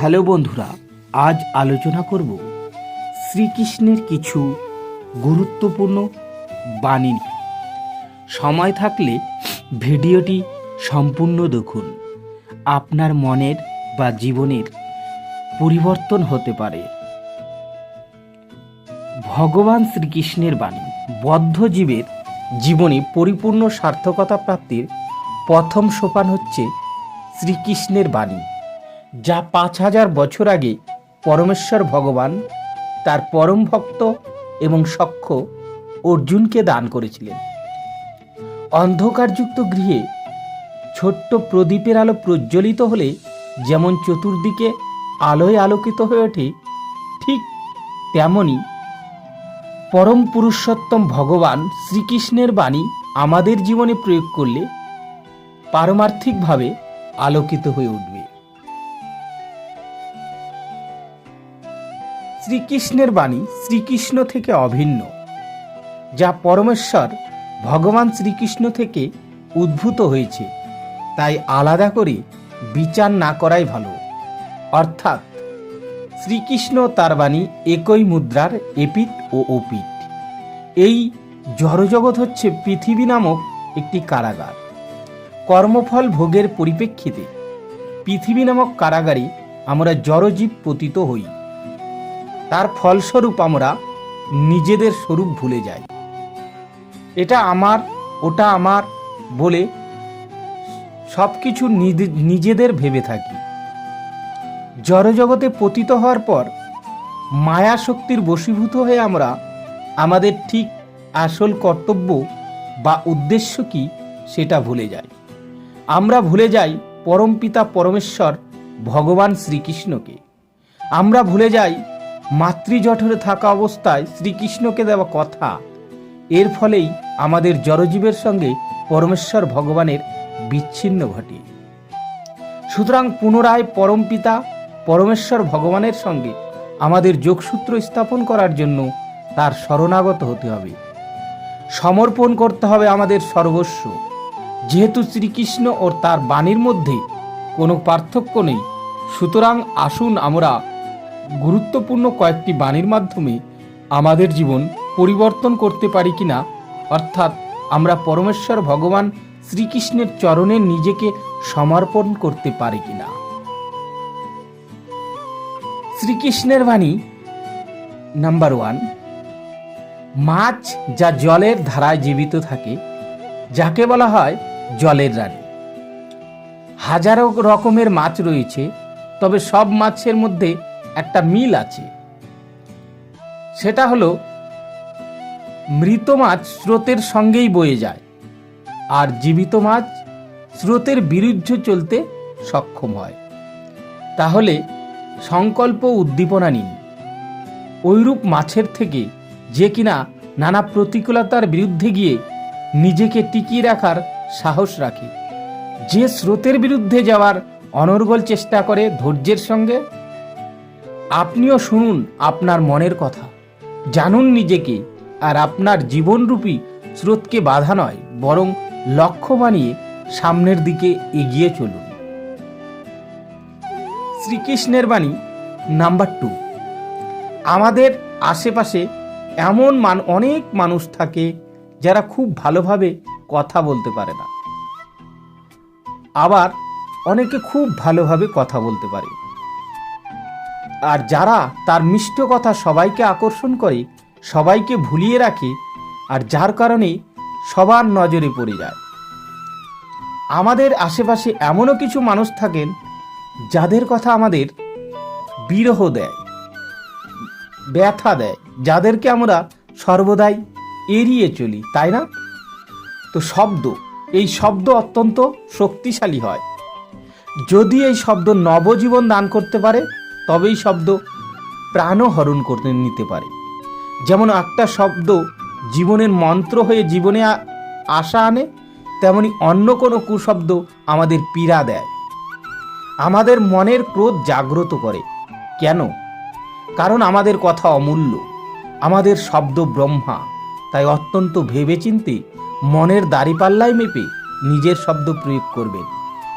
Hello বন্ধুরা, আজ আলোচনা করব শ্রীকৃষ্ণের কিছু গুরুত্বপূর্ণ বাণী সময় থাকলে ভিডিওটি সম্পূর্ণ দেখুন। আপনার মনের বা জীবনের পরিবর্তন হতে পারে। ভগবান শ্রীকৃষ্ণের বাণী, বদ্ধ জীবের জীবনে পরিপূর্ণ সার্থকতা প্রাপ্তির প্রথম সোপান হচ্ছে শ্রীকৃষ্ণের বাণী। যা পাঁচ হাজার বছর আগে পরমেশ্বর ভগবান, তার পরম ভক্ত এবং সখ্য অর্জুনকে দান করেছিলেন। অন্ধকারযুক্ত গৃহে ছোট্ট প্রদীপের আলো প্রজ্বলিত হলে যেমন চতুর্দিকে আলোয় আলোকিত হয়ে ওঠে, ঠিক তেমনি পরম পুরুষোত্তম ভগবান শ্রীকৃষ্ণের বাণী আমাদের জীবনে প্রয়োগ করলে পারমার্থিকভাবে আলোকিত হয়ে উঠবে। শ্রীকৃষ্ণের বাণী শ্রীকৃষ্ণ থেকে অভিন্ন, যা পরমেশ্বর ভগবান শ্রীকৃষ্ণ থেকে উদ্ভূত হয়েছে। তাই আলাদা করে বিচার না করাই ভালো। অর্থাৎ শ্রীকৃষ্ণ তার বাণী একই মুদ্রার এপিট ও ওপিট এই জড়জগৎ হচ্ছে পৃথিবী নামক একটি কারাগার। কর্মফল ভোগের পরিপ্রেক্ষিতে পৃথিবী নামক কারাগারে আমরা জড়জীব পতিত হই। তার ফলস্বরূপ আমরা নিজেদের স্বরূপ ভুলে যাই। এটা আমার, ওটা আমার বলে সব কিছু নিজেদের ভেবে থাকি। জড়জগতে পতিত হওয়ার পর মায়া শক্তির বশীভূত হয়ে আমরা আমাদের ঠিক আসল কর্তব্য বা উদ্দেশ্য কি সেটা ভুলে যাই। আমরা ভুলে যাই পরমপিতা পরমেশ্বর ভগবান শ্রীকৃষ্ণকে। আমরা ভুলে যাই মাতৃজঠরে থাকা অবস্থায় শ্রীকৃষ্ণকে দেওয়া কথা। এর ফলেই আমাদের জড়জীবের সঙ্গে পরমেশ্বর ভগবানের বিচ্ছিন্ন ঘটে। সুতরাং পুনরায় পরমপিতা পরমেশ্বর ভগবানের সঙ্গে আমাদের যোগসূত্র স্থাপন করার জন্য তার শরণাগত হতে হবে। সমর্পণ করতে হবে আমাদের সর্বস্ব। যেহেতু শ্রীকৃষ্ণ ও তার বাণীর মধ্যে কোনো পার্থক্য নেই, সুতরাং আসুন আমরা গুরুত্বপূর্ণ কয়েকটি বাণীর মাধ্যমে আমাদের জীবন পরিবর্তন করতে পারি কিনা, অর্থাৎ আমরা পরমেশ্বর ভগবান শ্রীকৃষ্ণের চরণে নিজেকে সমর্পণ করতে পারি কিনা। শ্রীকৃষ্ণের বাণী নাম্বার ওয়ান, মাছ যা জলের ধারায় জীবিত থাকে, যাকে বলা হয় জলের রানী। হাজারো রকমের মাছ রয়েছে, তবে সব মাছের মধ্যে একটা মিল আছে। সেটা হলো, মৃত মাছ স্রোতের সঙ্গেই বয়ে যায় আর জীবিত মাছ স্রোতের বিরুদ্ধে চলতে সক্ষম হয়। তাহলে সংকল্প উদ্দীপনা নিন। ওইরূপ মাছের থেকে যে কিনা নানা প্রতিকূলতার বিরুদ্ধে গিয়ে নিজেকে টিকিয়ে রাখার সাহস রাখে। যে স্রোতের বিরুদ্ধে যাওয়ার অনর্গল চেষ্টা করে ধৈর্যের সঙ্গে আপনিও শুনুন আপনার মনের কথা। জানুন নিজেকে আর আপনার জীবনরূপী স্রোতকে বাধা নয়, বরং লক্ষ্য বানিয়ে সামনের দিকে এগিয়ে চলুন। শ্রীকৃষ্ণের বাণী নাম্বার টু। আমাদের আশেপাশে এমন মান, অনেক মানুষ থাকে যারা খুব ভালোভাবে কথা বলতে পারে না। আবার অনেকে খুব ভালোভাবে কথা বলতে পারে। আর যারা তার মিষ্ট কথা সবাইকে আকর্ষণ করে, সবাইকে ভুলিয়ে রাখে, আর যার কারণে সবার নজরে পড়ে যায়। আমাদের আশেপাশে এমনও কিছু মানুষ থাকেন, যাদের কথা আমাদের বিরহ দেয়, ব্যথা দেয়, যাদেরকে আমরা সর্বদাই এড়িয়ে চলি, তাই না? তো শব্দ, এই শব্দ অত্যন্ত শক্তিশালী হয়। যদি এই শব্দ নবজীবন দান করতে পারে তবেই শব্দ প্রাণও হরণ করতে নিতে পারে। যেমন একটা শব্দ জীবনের মন্ত্র হয়ে জীবনে আশা আনে, তেমনি অন্য কোনো কুশব্দ আমাদের পীড়া দেয়। আমাদের মনের ক্রোধ জাগ্রত করে। কেন? কারণ আমাদের কথা অমূল্য। আমাদের শব্দ ব্রহ্মা। তাই অত্যন্ত ভেবেচিন্তে মনের দাড়িপাল্লায় মেপে নিজের শব্দ প্রয়োগ করবেন।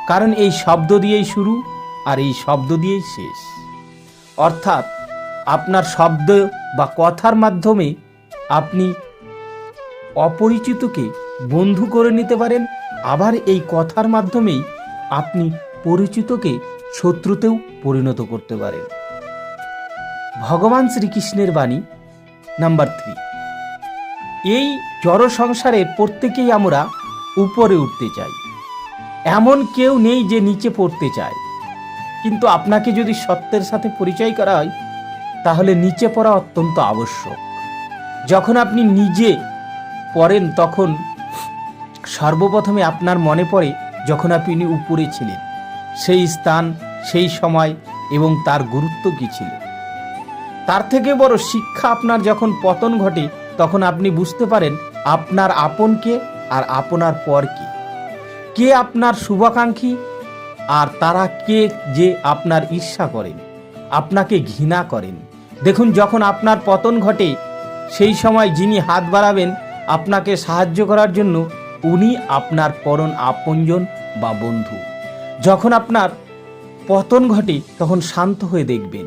কারণ এই শব্দ দিয়েই শুরু, আর এই শব্দ দিয়েই শেষ। অর্থাৎ আপনার শব্দ বা কথার মাধ্যমে আপনি অপরিচিতকে বন্ধু করে নিতে পারেন। আবার এই কথার মাধ্যমেই আপনি পরিচিতকে শত্রুতেও পরিণত করতে পারেন। ভগবান শ্রীকৃষ্ণের বাণী নাম্বার থ্রি। এই জড় সংসারে প্রত্যেকেই আমরা উপরে উঠতে চাই। এমন কেউ নেই যে নিচে পড়তে চায়। কিন্তু আপনাকে যদি সত্যের সাথে পরিচয় করা হয়, তাহলে নিচে পড়া অত্যন্ত আবশ্যক। যখন আপনি নিজে পড়েন, তখন সর্বপ্রথমে আপনার মনে পড়ে যখন আপনি উপরে ছিলেন। সেই স্থান, সেই সময় এবং তার গুরুত্ব কী ছিল? তার থেকে বড় শিক্ষা আপনার যখন পতন ঘটে, তখন আপনি বুঝতে পারেন আপনার আপনকে আর আপনার পর কে। কে আপনার শুভাকাঙ্ক্ষী আর তারা কে যে আপনার ঈর্ষা করেন, আপনাকে ঘৃণা করেন। দেখুন, যখন আপনার পতন ঘটে, সেই সময় যিনি হাত বাড়াবেন, আপনাকে সাহায্য করার জন্য উনি আপনার পরন আপনজন বা বন্ধু। যখন আপনার পতন ঘটে, তখন শান্ত হয়ে দেখবেন,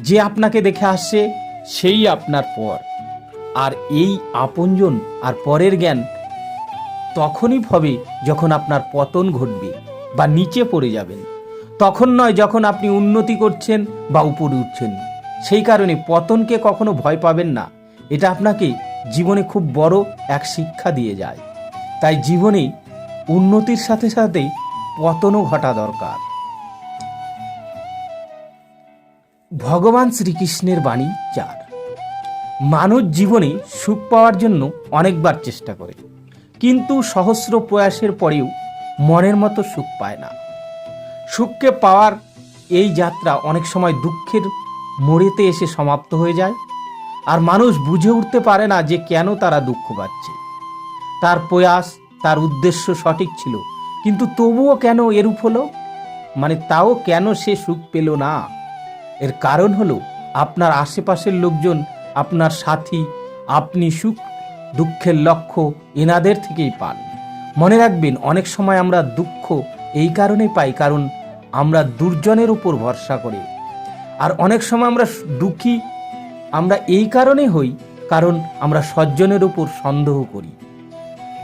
যে আপনাকে দেখে আসছে, সেই আপনার পর। আর এই আপনজন আর পরের জ্ঞান তখনই হবে যখন আপনার পতন ঘটবে। বা নিচে পড়ে যাবেন। তখন নয় যখন আপনি উন্নতি করছেন বা উপরে উঠছেন। সেই কারণে পতনকে কখনো ভয় পাবেন না। এটা আপনাকে জীবনে খুব বড় এক শিক্ষা দিয়ে যায়। তাই জীবনে উন্নতির সাথে সাথে পতনও ঘটা দরকার। ভগবান শ্রীকৃষ্ণের বাণী চার। মানুষ জীবনে সুখ পাওয়ার জন্য অনেকবার চেষ্টা করে। কিন্তু সহস্র প্রয়াসের পরেও মনের মতো সুখ পায় না। সুখকে পাওয়ার এই যাত্রা অনেক সময় দুঃখের মোড়েতে এসে সমাপ্ত হয়ে যায় আর মানুষ বুঝে উঠতে পারে না যে কেন তারা দুঃখ পাচ্ছে। তার প্রয়াস, তার উদ্দেশ্য সঠিক ছিল, কিন্তু তবুও কেন এরূপ হলো? মানে তাও কেন সে সুখ পেল না? এর কারণ হলো, আপনার আশেপাশের লোকজন, আপনার সাথী, আপনি সুখ, দুঃখের লক্ষ্য এনাদের থেকেই পান। মনে রাখবেন, অনেক সময় আমরা দুঃখ এই কারণে পাই কারণ আমরা দুর্জনের উপর ভরসা করি। আর অনেক সময় আমরা দুঃখী, আমরা এই কারণে হই কারণ আমরা সজ্জনের উপর সন্দেহ করি।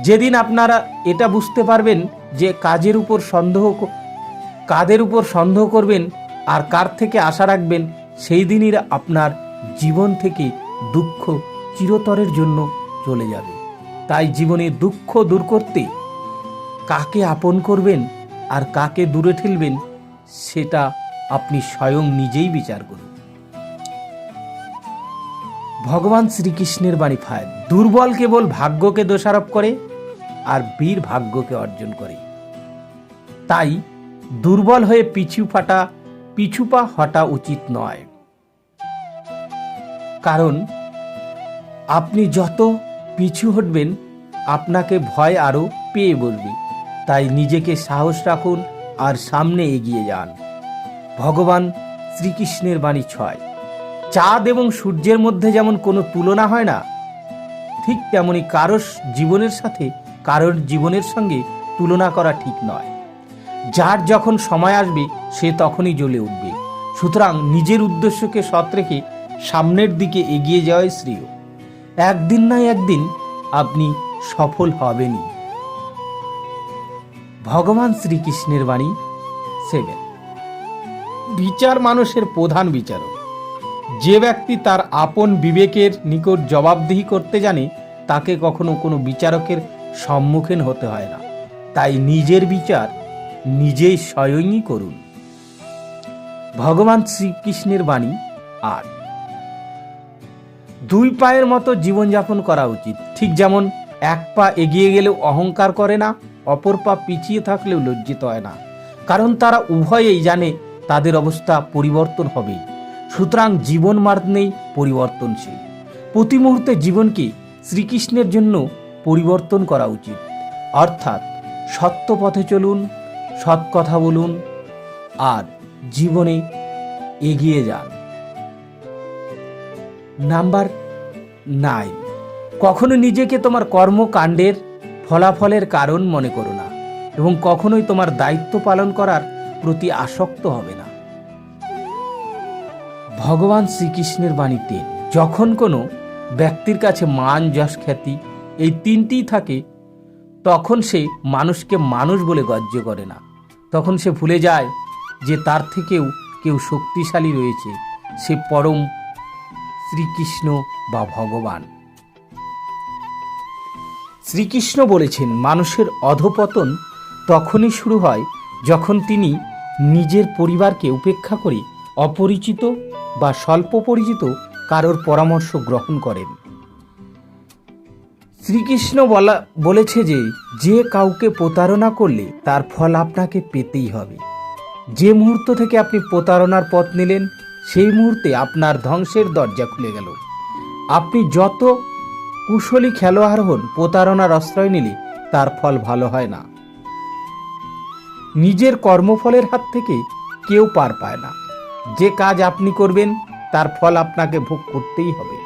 যেদিন আপনারা এটা বুঝতে পারবেন যে কাজের উপর সন্দেহ কাদের উপর সন্দেহ করবেন আর কার থেকে আশা রাখবেন, সেই দিনই আপনার জীবন থেকে দুঃখ চিরতরের জন্য চলে যাবে। তাই জীবনে দুঃখ দূর করতে কাকে আপন করবেন আর কাকে দূরে ঠেলবেন, সেটা আপনি স্বয়ং নিজেই বিচার করুন। ভগবান শ্রীকৃষ্ণের বাণী ফায় দুর্বল কেবল ভাগ্যকে দোষারোপ করে আর বীর ভাগ্যকে অর্জন করে। তাই দুর্বল হয়ে পিছু ফাটা পিছুপা হটা উচিত নয়। কারণ আপনি যত পিছু হটবেন, আপনাকে ভয় আরও পেয়ে বলবে। তাই নিজেকে সাহস রাখুন আর সামনে এগিয়ে যান। ভগবান শ্রীকৃষ্ণের বাণী ছয়, চাঁদ এবং সূর্যের মধ্যে যেমন কোনো তুলনা হয় না, ঠিক তেমনি কারোর জীবনের সাথে কারোর জীবনের সঙ্গে তুলনা করা ঠিক নয়। যার যখন সময় আসবে, সে তখনই জ্বলে উঠবে। সুতরাং নিজের উদ্দেশ্যকে সৎ রেখে সামনের দিকে এগিয়ে যাওয়াই শ্রেয়। একদিন না একদিন আপনি সফল হবেনই। ভগবান শ্রীকৃষ্ণের বাণী সেভেন বিচার মানুষের প্রধান বিচারক। যে ব্যক্তি তার আপন বিবেকের নিকট জবাবদিহি করতে জানে, তাকে কখনো কোনো বিচারকের সম্মুখীন হতে হয় না। তাই নিজের বিচার নিজেই স্বয়ংই করুন। ভগবান শ্রীকৃষ্ণের বাণী আর। দুই পায়ের মতো জীবনযাপন করা উচিত। ঠিক যেমন এক পা এগিয়ে গেলেও অহংকার করে না অপর পা পিছিয়ে থাকলেও লজ্জিত হয় না। কারণ তারা উভয়েই জানে তাদের অবস্থা পরিবর্তন হবে। সুতরাং জীবন মানেই পরিবর্তনশীল। প্রতি মুহূর্তে জীবনকে শ্রীকৃষ্ণের জন্য পরিবর্তন করা উচিত। অর্থাৎ সত্য পথে চলুন সৎ কথা বলুন, আর জীবনে এগিয়ে যান। Number nine. কখনো নিজেকে তোমার কর্মকাণ্ডের ফলাফলের কারণ মনে করো না এবং কখনোই তোমার দায়িত্ব পালন করার প্রতি আসক্ত হবে না। ভগবান শ্রীকৃষ্ণের বাণীতে যখন কোনো ব্যক্তির কাছে মান, যশ, খ্যাতি এই তিনটিই থাকে, তখন সে মানুষকে মানুষ বলে গণ্য করে না। তখন সে ভুলে যায় যে তার থেকেও কেউ শক্তিশালী রয়েছে, সে পরম শ্রীকৃষ্ণ বা ভগবান। শ্রীকৃষ্ণ বলেছেন, মানুষের অধপতন তখনই শুরু হয় যখন তিনি নিজের পরিবারকে উপেক্ষা করে অপরিচিত বা স্বল্প পরিচিত কারোর পরামর্শ গ্রহণ করেন। শ্রীকৃষ্ণ বলা, বলেছে যে যে কাউকে প্রতারণা করলে তার ফল আপনাকে পেতেই হবে। যে মুহূর্ত থেকে আপনি প্রতারণার পথ নিলেন, সেই মুহূর্তে আপনার ধ্বংসের দরজা খুলে গেল। আপনি যত কুশলী খেলোয়াড় হন প্রতারণার আশ্রয় নিলে তার ফল ভালো হয় না। নিজের কর্মফলের হাত থেকে কেউ পার পায় না। যে কাজ আপনি করবেন, তার ফল আপনাকে ভোগ করতেই হবে।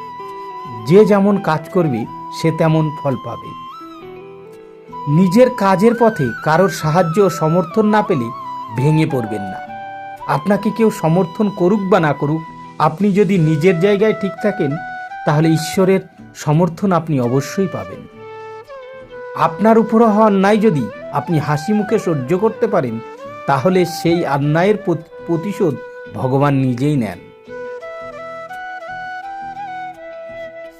যে যেমন কাজ করবে, সে তেমন ফল পাবে। নিজের কাজের পথে কারোর সাহায্য ও সমর্থন না পেলে ভেঙে পড়বেন না। আপনাকে কেউ সমর্থন করুক বা না করুক, আপনি যদি নিজের জায়গায় ঠিক থাকেন, তাহলে ঈশ্বরের সমর্থন আপনি অবশ্যই পাবেন। আপনার উপরে হওয়া অন্যায় যদি আপনি হাসি মুখে সহ্য করতে পারেন, তাহলে সেই অন্যায়ের প্রতিশোধ ভগবান নিজেই নেন।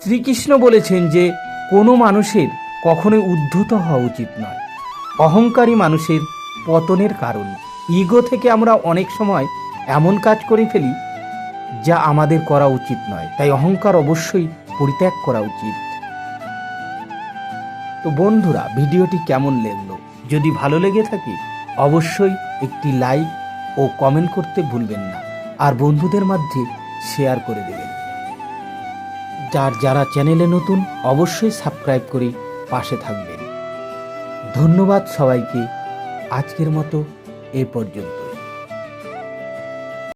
শ্রীকৃষ্ণ বলেছেন যে, কোনো মানুষের কখনোই উদ্ধত হওয়া উচিত নয়। অহংকারী মানুষের পতনের কারণ। ইগো থেকে আমরা অনেক সময় এমন কাজ করে ফেলি, যা আমাদের করা উচিত নয়। তাই অহংকার অবশ্যই পরিত্যাগ করা উচিত। তো বন্ধুরা, ভিডিওটি কেমন লাগল? যদি ভালো লেগে থাকে, অবশ্যই একটি লাইক ও কমেন্ট করতে ভুলবেন না। আর বন্ধুদের মধ্যে শেয়ার করে দেবেন। যার যারা চ্যানেলে নতুন, অবশ্যই সাবস্ক্রাইব করে পাশে থাকবেন। ধন্যবাদ সবাইকে। আজকের মতো এ পর্যন্ত।